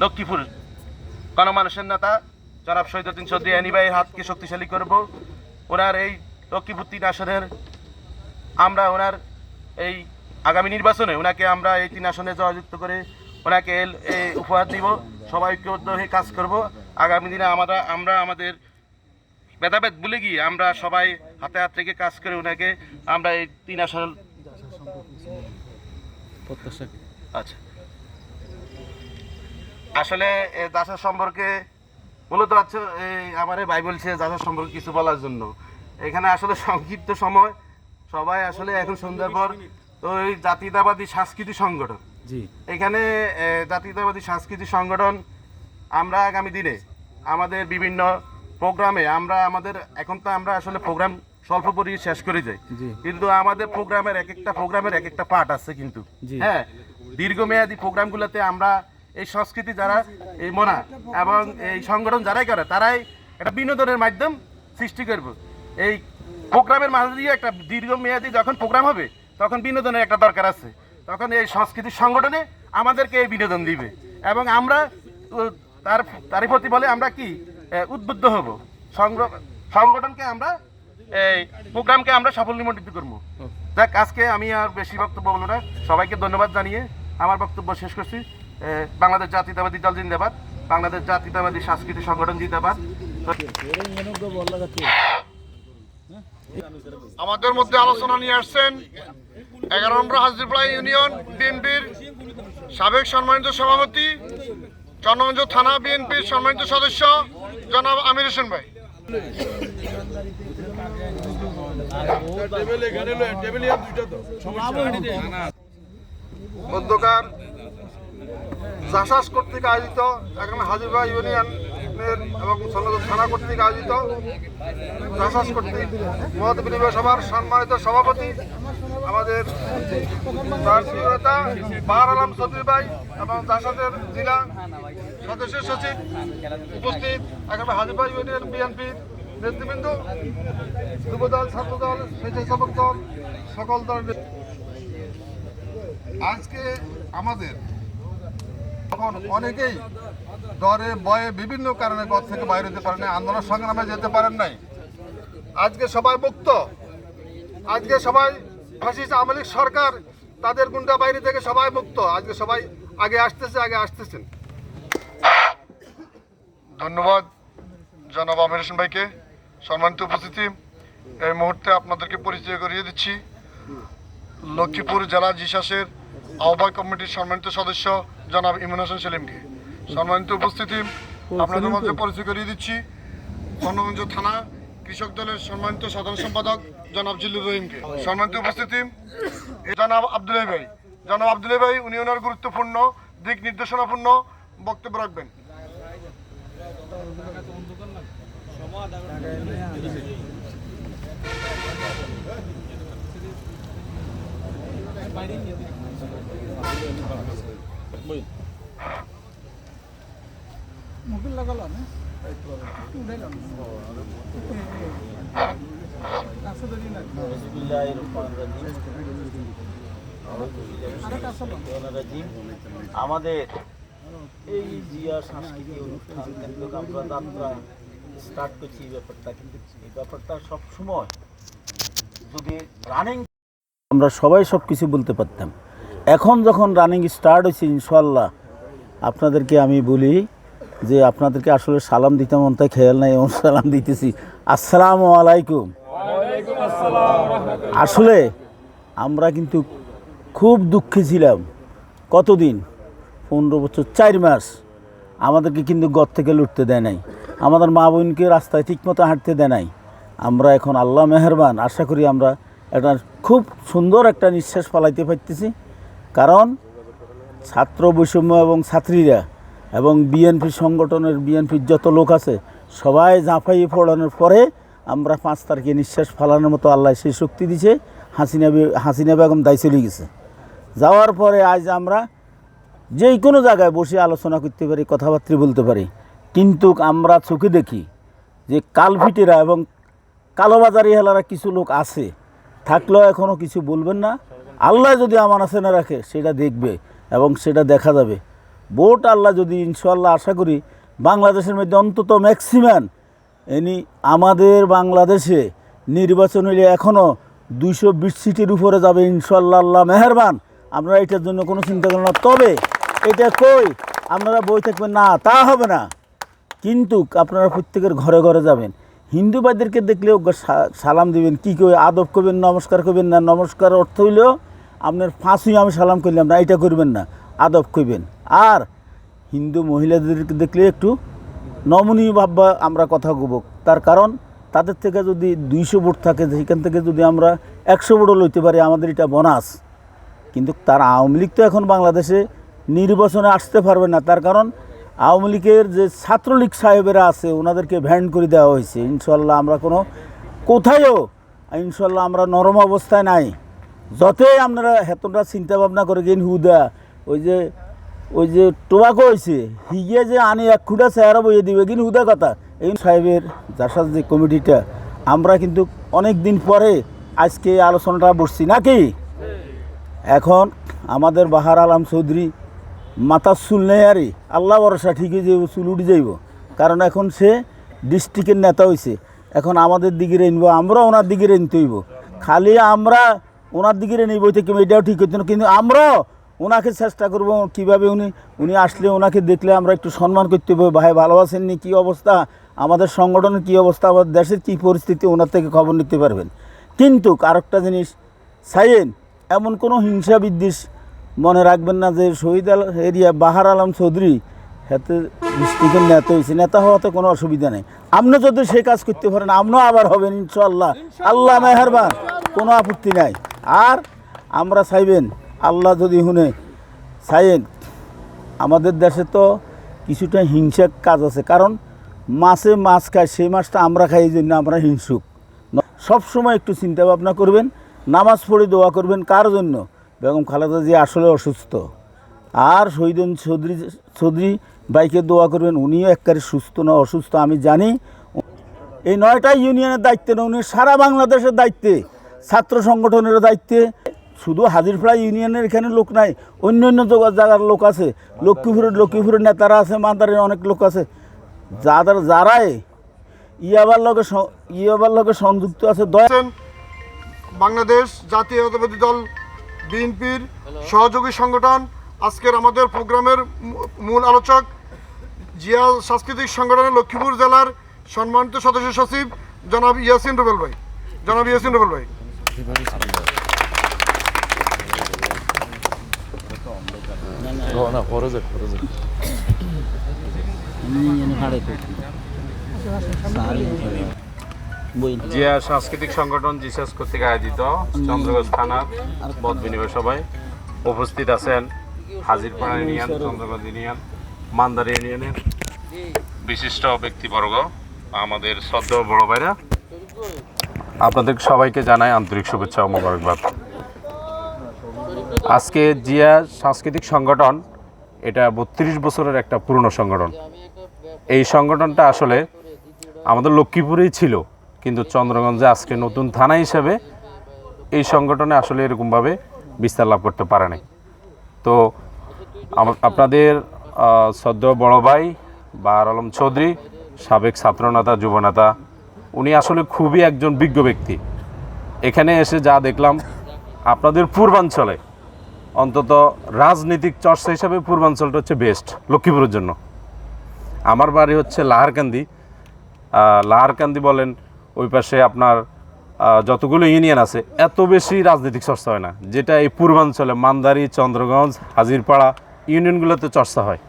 লক্ষ্মীপুর গণমানুষের নেতা জনাব শহীদুদ্দিন চৌধুরী অ্যানিবাইয়ের হাতকে শক্তিশালী করব। ওনার এই লক্ষ্মীপুর তিন আসনের আমরা ওনার এই আগামী নির্বাচনে ওনাকে আমরা এই তিন আসনে জয়যুক্ত করে ওনাকে উপহার দিব। সবাই ঐক্যবদ্ধ হয়ে কাজ করব। আগামী দিনে আমরা আমরা আমাদের ভেদাভেদ ভুলে গিয়ে আমরা সবাই হাতে হাত রেখে কাজ করে ওনাকে আমরা এই তিন আসন আচ্ছা। আসলে দাসের সম্পর্কে মূলত হচ্ছে এই আমার ভাই বলছে দাসের সম্পর্কে কিছু বলার জন্য। এখানে আসলে সংক্ষিপ্ত সময়। সবাই আসলে এখন সন্ধ্যার পর তো এই জাতীয়তাবাদী সাংস্কৃতিক সংগঠন। জি। এখানে জাতীয়তাবাদী সাংস্কৃতিক সংগঠন আমরা আগামী দিনে আমাদের বিভিন্ন প্রোগ্রামে আমরা আমাদের এখন তো আমরা আসলে প্রোগ্রাম স্বল্প পরিয়ে শেষ করে যাই। কিন্তু আমাদের প্রোগ্রামের এক একটা প্রোগ্রামের এক একটা পার্ট আছে কিন্তু। হ্যাঁ দীর্ঘমেয়াদী প্রোগ্রামগুলোতে আমরা এই সংস্কৃতি যারা এই মনা এবং এই সংগঠন যারাই করে তারাই একটা বিনোদনের মাধ্যম সৃষ্টি করব। এই প্রোগ্রামের মাঝে দিয়ে একটা দীর্ঘমেয়াদী যখন প্রোগ্রাম হবে তখন বিনোদনের একটা দরকার আছে। তখন এই সংস্কৃতির সংগঠনে আমাদেরকে এই বিনোদন দিবে এবং আমরা তার তারই প্রতি বলে আমরা কি উদ্বুদ্ধ হব। সংগঠনকে আমরা এই প্রোগ্রামকে আমরা সাফল্যমণ্ডিত করব। দেখ আজকে আমি আর বেশি বক্তব্য বলব না। সবাইকে ধন্যবাদ জানিয়ে আমার বক্তব্য শেষ করছি। বাংলাদেশ জাতীয়তাবাদী দল জিন্দাবাদ বাংলাদেশ জাতীয়তাবাদী সাংস্কৃতিক সংগঠন জিন্দাবাদ। আমাদের মধ্যে আলোচনা নিয়ে আসছেন এগারো নম্বর হাজিরপাড়া ইউনিয়ন বিএনপির সাবেক সম্মানিত সভাপতি চন্দ্রগঞ্জ থানা বিএনপির সম্মানিত সদস্য জনাব আমির হোসেন ভাই। মধ্যকার জাসাস কর্তৃক আয়োজিত, এখানে হাজিরপাড়া ইউনিয়নের এবং সন্ন্যত থানা কর্তৃক আয়োজিত জাসাস কর্তৃক মত বিনিময় সভার সম্মানিত সভাপতি, আমাদের রাষ্ট্রীয় নেতা বাহার আলম সদির ভাই এবং জাসাসের জেলা সদস্য সচিব উপস্থিত, এখানে হাজিরপাড়া ইউনিয়ন বিএনপির নেতৃবৃন্দ, যুবদল, ছাত্রদল, স্বেচ্ছাসেবক দল, সকল দলের আজকে আমাদের এখন অনেকেই ডরে, ভয়ে বিভিন্ন কারণে ঘর থেকে বাইরে যেতে পারেন আন্দোলন সংগ্রামে যেতে পারেন নাই। আজকে সবাই মুক্ত। আজকে সবাই ফাঁসিস আওয়ামী সরকার, তাদের গুন্ডা বাইরে থেকে সবাই মুক্ত। আজকে সবাই আগে আসতেছে, আগে আসতেছেন। ধন্যবাদ জনাব আমির হোসেন ভাইকে। সম্মানিত উপস্থিতি। এই মুহূর্তে আপনাদেরকে পরিচয় করিয়ে দিচ্ছি। লক্ষ্মীপুর জেলা জিসাসের আহ্বায়ক কমিটির সম্মানিত সদস্য জনাব ইমন হাসান সেলিমকে। সম্মানিত উপস্থিতি আপনাদের মধ্যে পরিচয় করিয়ে দিচ্ছি। চন্দ্রগঞ্জ থানা কৃষক দলের সম্মানিত সাধারণ সম্পাদক জনাব জিল্লুর রহিমকে। সম্মানিত উপস্থিতি এ জনাব আব্দুল ভাই। জনাব আব্দুল ভাই উনি ওনার গুরুত্বপূর্ণ দিক নির্দেশনাপূর্ণ বক্তব্য রাখবেন। রাজিম আমাদের এই জিয়া সাংস্কৃতিক অনুষ্ঠান কিন্তু আমরা যাত্রা স্টার্ট করছি এই ব্যাপারটা কিন্তু এই ব্যাপারটা সবসময় যদি রানিং আমরা সবাই সব কিছু বলতে পারতাম। এখন যখন রানিং স্টার্ট হয়েছে ইনশাল্লাহ আপনাদেরকে আমি বলি যে আপনাদেরকে আসলে সালাম দিতে মন তাই খেয়াল নাই এমন সালাম দিতেছি। আসসালামু আলাইকুম। আসলে আমরা কিন্তু খুব দুঃখী ছিলাম। কতদিন? পনেরো বছর চার মাস। আমাদেরকে কিন্তু ঘর থেকে লুটতে দেয় নাই। আমাদের মা বোনকে রাস্তায় ঠিকমতো হাঁটতে দেয় নাই। আমরা এখন আল্লাহ মেহরবান আশা করি আমরা একটা খুব সুন্দর একটা নিঃশ্বাস ফলাইতে পারতেছি। কারণ ছাত্র বৈষম্য এবং ছাত্রীরা এবং বিএনপি সংগঠনের বিএনপির যত লোক আছে, সবাই ঝাঁপাইয়ে পড়ানোর পরে আমরা পাঁচ তারিখে নিঃশ্বাস ফালানোর মতো আল্লাহ সেই শক্তি দিছে, হাসিনা হাসিনা বেগম দায় চলে গেছে। যাওয়ার পরে আজ আমরা যে কোনো জায়গায় বসে আলোচনা করতে পারি, কথাবার্তা বলতে পারি। কিন্তু আমরা চোখে দেখি যে কালভিটেরা এবং কালোবাজারি হেলারা কিছু লোক আছে, থাকলেও এখনও কিছু বলবেন না। আল্লাহ যদি আমার আছে না রাখে, সেটা দেখবে এবং সেটা দেখা যাবে। ভোট আল্লাহ যদি ইনশাল্লাহ আশা করি বাংলাদেশের মধ্যে অন্তত ম্যাক্সিমাম এনি আমাদের বাংলাদেশে নির্বাচন হলে এখনও দুইশো বিশ সিটির উপরে যাবে ইনশাল্লাহ আল্লাহ মেহরবান। আমরা এটার জন্য কোনো চিন্তা করি না। তবে এটা কই? আপনারা বই থাকবেন, না, তা হবে না। কিন্তু আপনারা প্রত্যেকের ঘরে ঘরে যাবেন। হিন্দু ভাইদেরকে দেখলেও সালাম দিবেন, কী কই আদব করবেন, নমস্কার করবেন না, নমস্কার অর্থ হইলেও আপনার ফাঁসুই আমি সালাম করলাম না এটা করবেন না, আদব করবেন। আর হিন্দু মহিলাদেরকে দেখলে একটু নমনীয় ভাববা আমরা কথা কব। তার কারণ তাদের থেকে যদি দুইশো ভোট থাকে, সেখান থেকে যদি আমরা একশো ভোটও লইতে পারি, আমাদের এটা বোনাস। কিন্তু তার আওয়ামী লীগ তো এখন বাংলাদেশে নির্বাচনে আসতে পারবে না। তার কারণ আওয়ামী লীগের যে ছাত্রলীগ সাহেবেরা আছে, ওনাদেরকে ভ্যান করে দেওয়া হয়েছে। ইনশাল্লাহ আমরা কোনো কোথায়ও, ইনশাল্লাহ আমরা নরম অবস্থায় নাই। যতই আপনারা হেতনটা চিন্তা ভাবনা করে গেন, হুদা, ওই যে ওই যে টোবাকো হয়েছে হিগে যে আনি এক খুঁটা চেহারা বইয়ে দিবে কিন্তু হুদা কথা। এই সাহেবের যার যে কমিটিটা, আমরা কিন্তু অনেক দিন পরে আজকে আলোচনাটা বসছি, নাকি? এখন আমাদের বাহার আলম চৌধুরী মাথা চুল নেই আরে, আল্লাহ ভরসা ঠিক হয়ে যাইব চুল উঠে যাইব। কারণ এখন সে ডিস্ট্রিক্টের নেতা হয়েছে এখন আমাদের দিকে রেনব আমরা ওনার দিকে রেনতে হইব। খালি আমরা ওনার দিকে রেনিব থেকে এটাও ঠিক হইতো না? কিন্তু আমরাও ওনাকে চেষ্টা করব কীভাবে উনি উনি আসলে ওনাকে দেখলে আমরা একটু সম্মান করতে হবে ভাই, ভালো আছেননি কী অবস্থা? আমাদের সংগঠনের কী অবস্থা? আমাদের দেশের কী পরিস্থিতি? ওনার থেকে খবর নিতে পারবেন। কিন্তু আরেকটা জিনিস সাইয়েন এমন কোনো হিংসা বিদ্বেষ মনে রাখবেন না যে শহীদ আল এরিয়া বাহার আলম চৌধুরী হাতে ডিস্ট্রিক্টের নেতা হয়েছে। নেতা হওয়াতে কোনো অসুবিধা নেই। আপনি যদি সে কাজ করতে পারেন, আপনিও আবার হবেন ইনশাল্লাহ আল্লাহ মেহরবান, কোনো আপত্তি নাই। আর আমরা চাইবেন, আল্লাহ যদি শুনে, চাইয়েন। আমাদের দেশে তো কিছুটা হিংসার কাজ আছে, কারণ মাছে মাছ খায়, সেই মাছটা আমরা খাই, এই জন্য আমরা হিংসুক। সব সময় একটু চিন্তা ভাবনা করবেন, নামাজ পড়ে দোয়া করবেন, কার জন্য? বেগম খালেদা জি আসলে অসুস্থ। আর শহীদন চৌধুরী চৌধুরী বাইকে দোয়া করবেন, উনিও একবারে সুস্থ না অসুস্থ, আমি জানি। এই নয়টা ইউনিয়নের দায়িত্বে না, উনি সারা বাংলাদেশের দায়িত্বে। ছাত্র সংগঠনের দায়িত্বে। শুধু হাজিরপাড়া ইউনিয়নের এখানে লোক নাই, অন্য অন্য জায়গার লোক আছে। লক্ষ্মীপুরের লক্ষ্মীপুরের নেতারা আছে মাদারের অনেক লোক আছে। যাদের যারাই ইয়াবার লগে ইয়াবার লগে সংযুক্ত আছে বাংলাদেশ জাতীয়তাবাদী দল, বিএনপির সহযোগী সংগঠন। আজকের আমাদের প্রোগ্রামের মূল আলোচক জিয়া সাংস্কৃতিক সংগঠনের লক্ষ্মীপুর জেলার সম্মানিত সদস্য সচিব জনাব ইয়াসিন রুবেল ভাই। জনাব ইয়াসিন রুবেল ভাই। জিয়া সাংস্কৃতিক সংগঠন জিসাস কর্তৃক আয়োজিত চন্দ্রগঞ্জ থানার মত বিনিময় সভায় উপস্থিত আছেন হাজিরপাড়া ইউনিয়ন, চন্দ্রগঞ্জ ইউনিয়ন, মান্দার ইউনিয়নের বিশিষ্ট ব্যক্তিবর্গ, আমাদের শ্রদ্ধা বড় ভাইরা। আপনাদের সবাইকে জানাই আন্তরিক শুভেচ্ছা ও মোবারকবাদ। আজকে জিয়া সাংস্কৃতিক সংগঠন, এটা বত্রিশ বছরের একটা পুরনো সংগঠন। এই সংগঠনটা আসলে আমাদের লক্ষ্মীপুরেই ছিল, কিন্তু চন্দ্রগঞ্জে আজকে নতুন থানা হিসাবে এই সংগঠনে আসলে এরকমভাবে বিস্তার লাভ করতে পারে নাই তো আপনাদের সদ্য বড় ভাই বাহার আলম চৌধুরী, সাবেক ছাত্রনেতা, যুবনেতা উনি আসলে খুবই একজন বিজ্ঞ ব্যক্তি। এখানে এসে যা দেখলাম, আপনাদের পূর্বাঞ্চলে, অন্তত রাজনৈতিক চর্চা হিসাবে পূর্বাঞ্চলটা হচ্ছে বেস্ট লক্ষ্মীপুরের জন্য। আমার বাড়ি হচ্ছে লাহারকান্দি। লাহারকান্দি বলেন, ওই পাশে আপনার যতগুলো ইউনিয়ন আছে, এত বেশি রাজনৈতিক চর্চা হয় না, যেটা এই পূর্বাঞ্চলে মান্দারি, চন্দ্রগঞ্জ, হাজিরপাড়া, ইউনিয়নগুলোতে চর্চা হয়।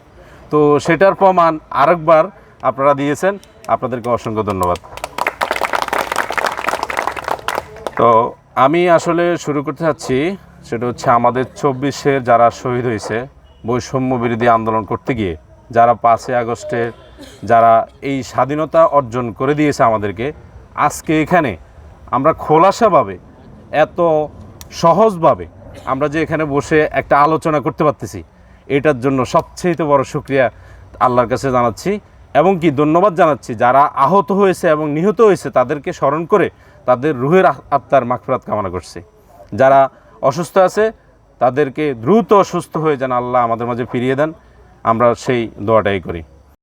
তো সেটার প্রমাণ আরেকবার আপনারা দিয়েছেন। আপনাদেরকে অসংখ্য ধন্যবাদ। তো আমি আসলে শুরু করতে চাচ্ছি, সেটা হচ্ছে আমাদের চব্বিশে যারা শহীদ হয়েছে, বৈষম্য বিরোধী আন্দোলন করতে গিয়ে, যারা পাঁচই আগস্টে যারা এই স্বাধীনতা অর্জন করে দিয়েছে আমাদেরকে, আজকে এখানে আমরা খোলাসাভাবে, এত সহজভাবে আমরা যে এখানে বসে একটা আলোচনা করতে পারতেছি, এটার জন্য সবচেয়ে বড় শুক্রিয়া আল্লাহর কাছে জানাচ্ছি। এবং কি ধন্যবাদ জানাচ্ছি, যারা আহত হয়েছে এবং নিহত হয়েছে, তাদেরকে স্মরণ করে তাদের রুহের আত্মার মাগফিরাত কামনা করছে। যারা অসুস্থ আছে, তাদেরকে দ্রুত সুস্থ হয়ে যেন আল্লাহ আমাদের মাঝে ফিরিয়ে দেন। আমরা সেই দোয়াটাই করি।